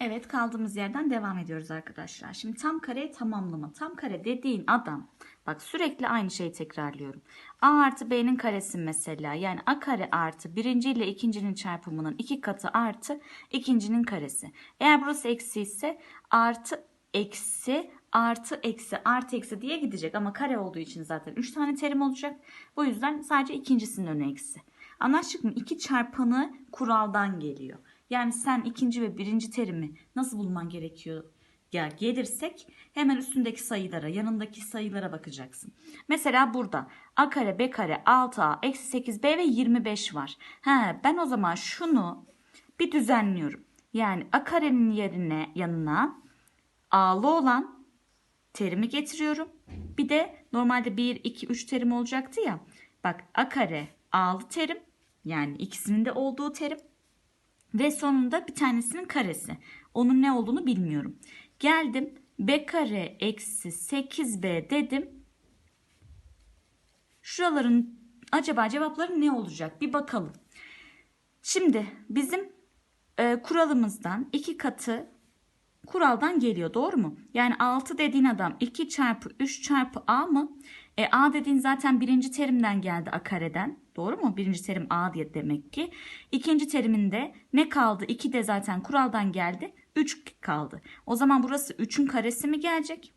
Evet kaldığımız yerden devam ediyoruz arkadaşlar. Şimdi tam kare tamamlama. Tam kare dediğin adam bak sürekli aynı şeyi tekrarlıyorum. A artı B'nin karesi mesela yani A kare artı birinci ile ikincinin çarpımının iki katı artı ikincinin karesi. Eğer burası eksi ise artı eksi artı eksi artı eksi diye gidecek ama kare olduğu için zaten 3 tane terim olacak. Bu yüzden sadece ikincisinin önü eksi. Anlaştık mı? İki çarpanı kuraldan geliyor. Yani sen ikinci ve birinci terimi nasıl bulman gerekiyor ya gelirsek hemen üstündeki sayılara yanındaki sayılara bakacaksın. Mesela burada a kare b kare 6a eksi 8b ve 25 var. He, ben o zaman şunu bir düzenliyorum. Yani a karenin yerine yanına a'lı olan terimi getiriyorum. Bir de normalde 1, 2, 3 terim olacaktı ya. Bak a kare a'lı terim yani ikisinin de olduğu terim. Ve sonunda bir tanesinin karesi. Onun ne olduğunu bilmiyorum. Geldim b kare eksi 8b dedim. Şuraların acaba cevapları ne olacak? Bir bakalım. Şimdi bizim e, kuralımızdan iki katı kuraldan geliyor doğru mu? Yani 6 dediğin adam 2 çarpı 3 çarpı a mı? E, a dediğin zaten birinci terimden geldi a kareden. Doğru mu? Birinci terim a diye demek ki. İkinci teriminde ne kaldı? 2 de zaten kuraldan geldi. 3 kaldı. O zaman burası 3'ün karesi mi gelecek?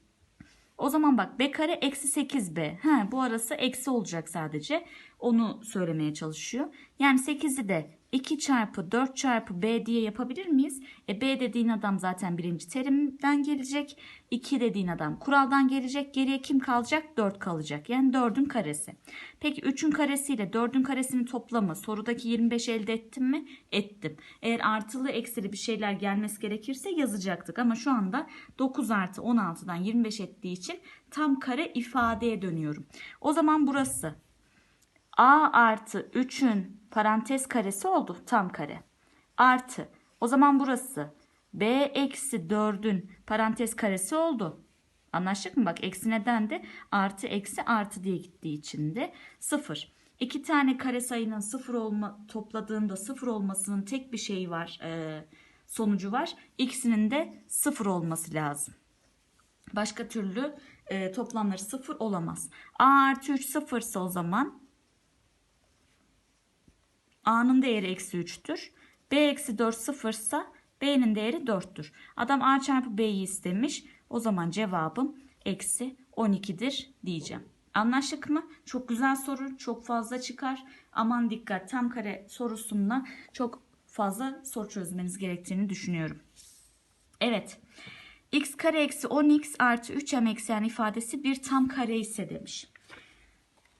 O zaman bak b kare eksi 8b. Ha, bu arası eksi olacak sadece. Onu söylemeye çalışıyor. Yani 8'i de 2 çarpı 4 çarpı b diye yapabilir miyiz? E b dediğin adam zaten birinci terimden gelecek. 2 dediğin adam kuraldan gelecek. Geriye kim kalacak? 4 kalacak. Yani 4'ün karesi. Peki 3'ün karesiyle 4'ün karesinin toplamı sorudaki 25 elde ettim mi? Ettim. Eğer artılı eksili bir şeyler gelmesi gerekirse yazacaktık. Ama şu anda 9 artı 16'dan 25 ettiği için tam kare ifadeye dönüyorum. O zaman burası a artı 3'ün parantez karesi oldu tam kare. Artı o zaman burası b eksi 4'ün parantez karesi oldu. Anlaştık mı? Bak eksi neden de artı eksi artı diye gittiği için de 0. İki tane kare sayının sıfır olma topladığında sıfır olmasının tek bir şeyi var e, sonucu var. İkisinin de sıfır olması lazım. Başka türlü e, toplamları sıfır olamaz. A artı 3 sıfırsa o zaman A'nın değeri eksi 3'tür. B eksi 4 sıfırsa B'nin değeri 4'tür. Adam A çarpı B'yi istemiş. O zaman cevabım eksi 12'dir diyeceğim. Anlaştık mı? Çok güzel soru. Çok fazla çıkar. Aman dikkat tam kare sorusunda çok fazla soru çözmeniz gerektiğini düşünüyorum. Evet. x kare eksi 10x artı 3m eksen ifadesi bir tam kare ise demiş.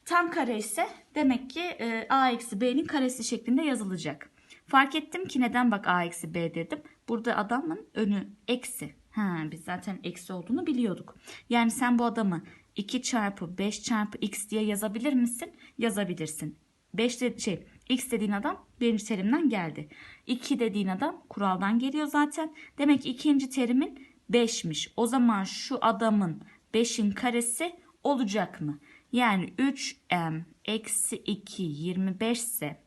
Tam kare ise demek ki e, a eksi b'nin karesi şeklinde yazılacak. Fark ettim ki neden bak a eksi b dedim. Burada adamın önü eksi. Ha, biz zaten eksi olduğunu biliyorduk. Yani sen bu adamı 2 çarpı 5 çarpı x diye yazabilir misin? Yazabilirsin. 5 de, şey x dediğin adam birinci terimden geldi. 2 dediğin adam kuraldan geliyor zaten. Demek ki ikinci terimin 5'miş. O zaman şu adamın 5'in karesi olacak mı? Yani 3m eksi 2 25 ise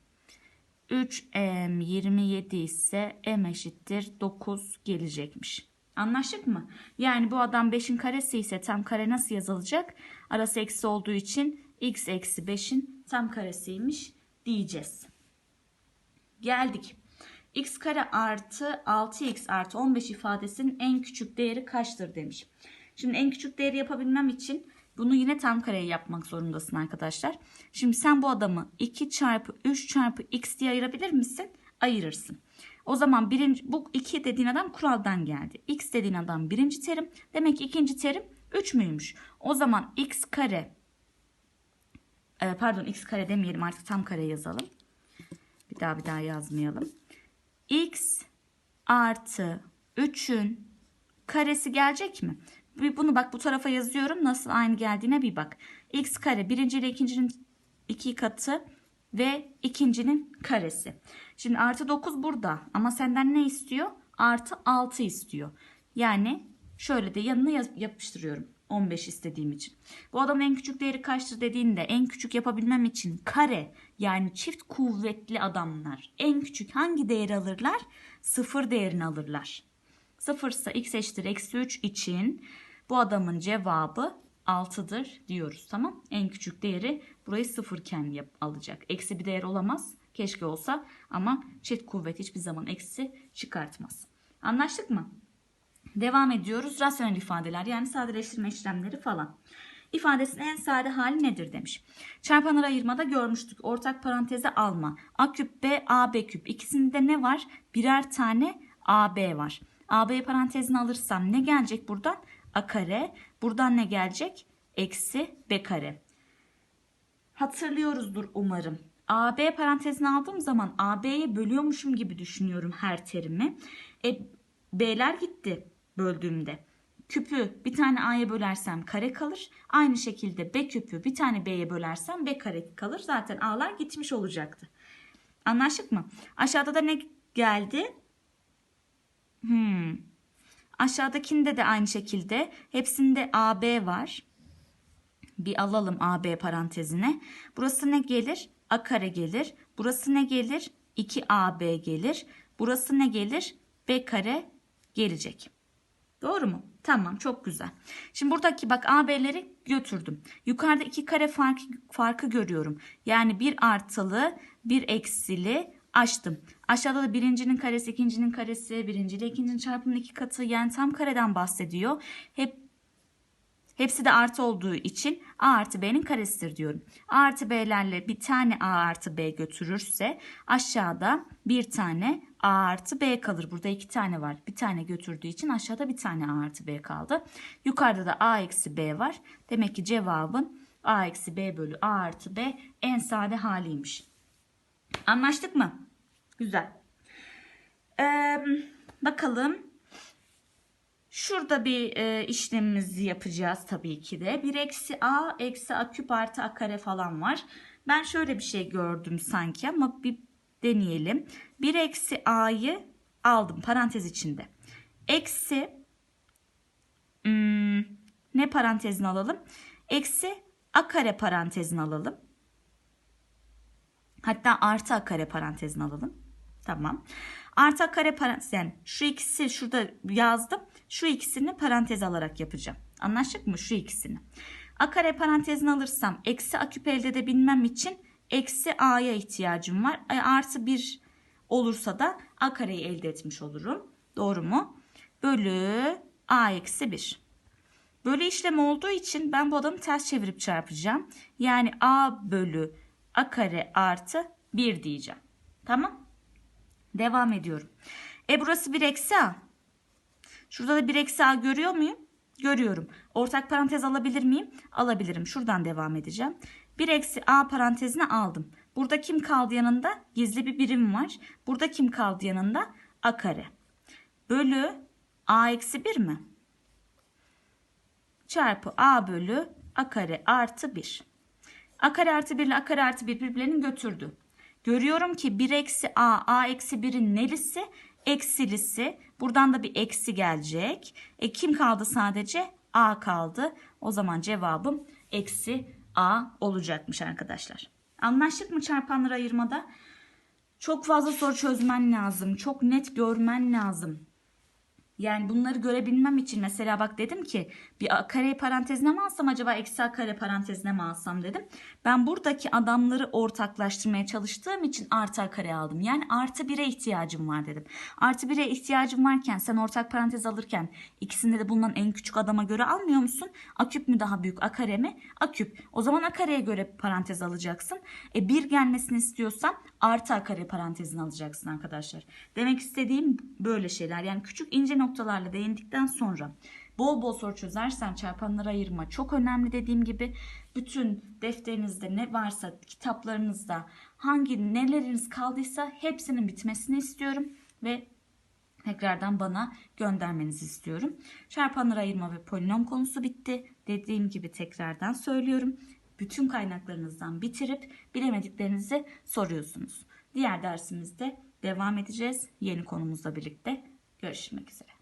3m 27 ise m eşittir 9 gelecekmiş. Anlaştık mı? Yani bu adam 5'in karesi ise tam kare nasıl yazılacak? Arası eksi olduğu için x eksi 5'in tam karesiymiş diyeceğiz. Geldik. x kare artı 6x artı 15 ifadesinin en küçük değeri kaçtır demiş. Şimdi en küçük değeri yapabilmem için bunu yine tam kareye yapmak zorundasın arkadaşlar. Şimdi sen bu adamı 2 çarpı 3 çarpı x diye ayırabilir misin? Ayırırsın. O zaman birinci, bu 2 dediğin adam kuraldan geldi. x dediğin adam birinci terim. Demek ki ikinci terim 3 müymüş? O zaman x kare e, pardon x kare demeyelim artık tam kare yazalım. Bir daha bir daha yazmayalım. x artı 3'ün karesi gelecek mi? Bunu bak bu tarafa yazıyorum. Nasıl aynı geldiğine bir bak. x kare birinci ile ikincinin iki katı ve ikincinin karesi. Şimdi artı 9 burada ama senden ne istiyor? Artı 6 istiyor. Yani şöyle de yanına yapıştırıyorum. 15 istediğim için. Bu adamın en küçük değeri kaçtır dediğinde en küçük yapabilmem için kare yani çift kuvvetli adamlar en küçük hangi değeri alırlar? Sıfır değerini alırlar. 0 ise x eşittir eksi 3 için bu adamın cevabı 6'dır diyoruz. Tamam. En küçük değeri burayı 0 iken yap, alacak. Eksi bir değer olamaz. Keşke olsa ama çift kuvvet hiçbir zaman eksi çıkartmaz. Anlaştık mı? Devam ediyoruz. Rasyonel ifadeler yani sadeleştirme işlemleri falan. İfadesinin en sade hali nedir demiş. Çarpanır ayırmada görmüştük. Ortak paranteze alma. A küp B, A B küp. İkisinde ne var? Birer tane A B var. A B parantezini alırsam ne gelecek buradan? A kare. Buradan ne gelecek? Eksi B kare. Hatırlıyoruzdur umarım. AB parantezini aldığım zaman AB'ye bölüyormuşum gibi düşünüyorum her terimi. E, B'ler gitti böldüğümde. Küpü bir tane A'ya bölersem kare kalır. Aynı şekilde B küpü bir tane B'ye bölersem B kare kalır. Zaten A'lar gitmiş olacaktı. Anlaştık mı? Aşağıda da ne geldi? Hmm. Aşağıdakinde de aynı şekilde hepsinde AB var. Bir alalım AB parantezine. Burası ne gelir? A kare gelir. Burası ne gelir? 2AB gelir. Burası ne gelir? B kare gelecek. Doğru mu? Tamam çok güzel. Şimdi buradaki bak AB'leri götürdüm. Yukarıda iki kare farkı, farkı görüyorum. Yani bir artılı bir eksili açtım. Aşağıda da birincinin karesi, ikincinin karesi, birinci ile ikincinin çarpımının iki katı yani tam kareden bahsediyor. Hep Hepsi de artı olduğu için A artı B'nin karesidir diyorum. A artı B'lerle bir tane A artı B götürürse aşağıda bir tane A artı B kalır. Burada iki tane var. Bir tane götürdüğü için aşağıda bir tane A artı B kaldı. Yukarıda da A eksi B var. Demek ki cevabın A eksi B bölü A artı B en sade haliymiş. Anlaştık mı? Güzel. Ee, bakalım. Şurada bir e, işlemimizi yapacağız tabii ki de. 1 eksi a eksi a küp artı a kare falan var. Ben şöyle bir şey gördüm sanki ama bir deneyelim. 1 eksi a'yı aldım parantez içinde. Eksi hmm, ne parantezini alalım? Eksi a kare parantezini alalım. Hatta artı a kare parantezini alalım. Tamam. Artı a kare parantez yani şu ikisi şurada yazdım. Şu ikisini parantez alarak yapacağım. Anlaştık mı? Şu ikisini. A kare parantezini alırsam eksi a küp elde edebilmem için eksi a'ya ihtiyacım var. E, artı 1 olursa da a kareyi elde etmiş olurum. Doğru mu? Bölü a eksi 1. Bölü işlemi olduğu için ben bu adamı ters çevirip çarpacağım. Yani a bölü a kare artı 1 diyeceğim. Tamam. Devam ediyorum. E burası 1 eksi a. Şurada da 1 eksi a görüyor muyum? Görüyorum. Ortak parantez alabilir miyim? Alabilirim. Şuradan devam edeceğim. 1 eksi a parantezine aldım. Burada kim kaldı yanında? Gizli bir birim var. Burada kim kaldı yanında? a kare. Bölü a eksi 1 mi? Çarpı a bölü a kare artı 1. a kare artı 1 ile a kare artı 1 birbirlerini götürdü. Görüyorum ki 1 eksi a, a eksi 1'in neresi? Eksilisi. Buradan da bir eksi gelecek. E kim kaldı sadece? A kaldı. O zaman cevabım eksi A olacakmış arkadaşlar. Anlaştık mı çarpanları ayırmada? Çok fazla soru çözmen lazım. Çok net görmen lazım. Yani bunları görebilmem için mesela bak dedim ki bir kare parantezine mi alsam acaba eksi kare parantezine mi alsam dedim. Ben buradaki adamları ortaklaştırmaya çalıştığım için artı kare aldım. Yani artı 1'e ihtiyacım var dedim. Artı 1'e ihtiyacım varken sen ortak parantez alırken ikisinde de bulunan en küçük adama göre almıyor musun? A küp mü daha büyük a kare mi? A küp. O zaman a kareye göre parantez alacaksın. E bir gelmesini istiyorsan artı a kare parantezini alacaksın arkadaşlar. Demek istediğim böyle şeyler. Yani küçük ince noktalarla değindikten sonra bol bol soru çözersen çarpanları ayırma çok önemli dediğim gibi bütün defterinizde ne varsa kitaplarınızda hangi neleriniz kaldıysa hepsinin bitmesini istiyorum ve tekrardan bana göndermenizi istiyorum. Çarpanları ayırma ve polinom konusu bitti. Dediğim gibi tekrardan söylüyorum. Bütün kaynaklarınızdan bitirip bilemediklerinizi soruyorsunuz. Diğer dersimizde devam edeceğiz. Yeni konumuzla birlikte görüşmek üzere.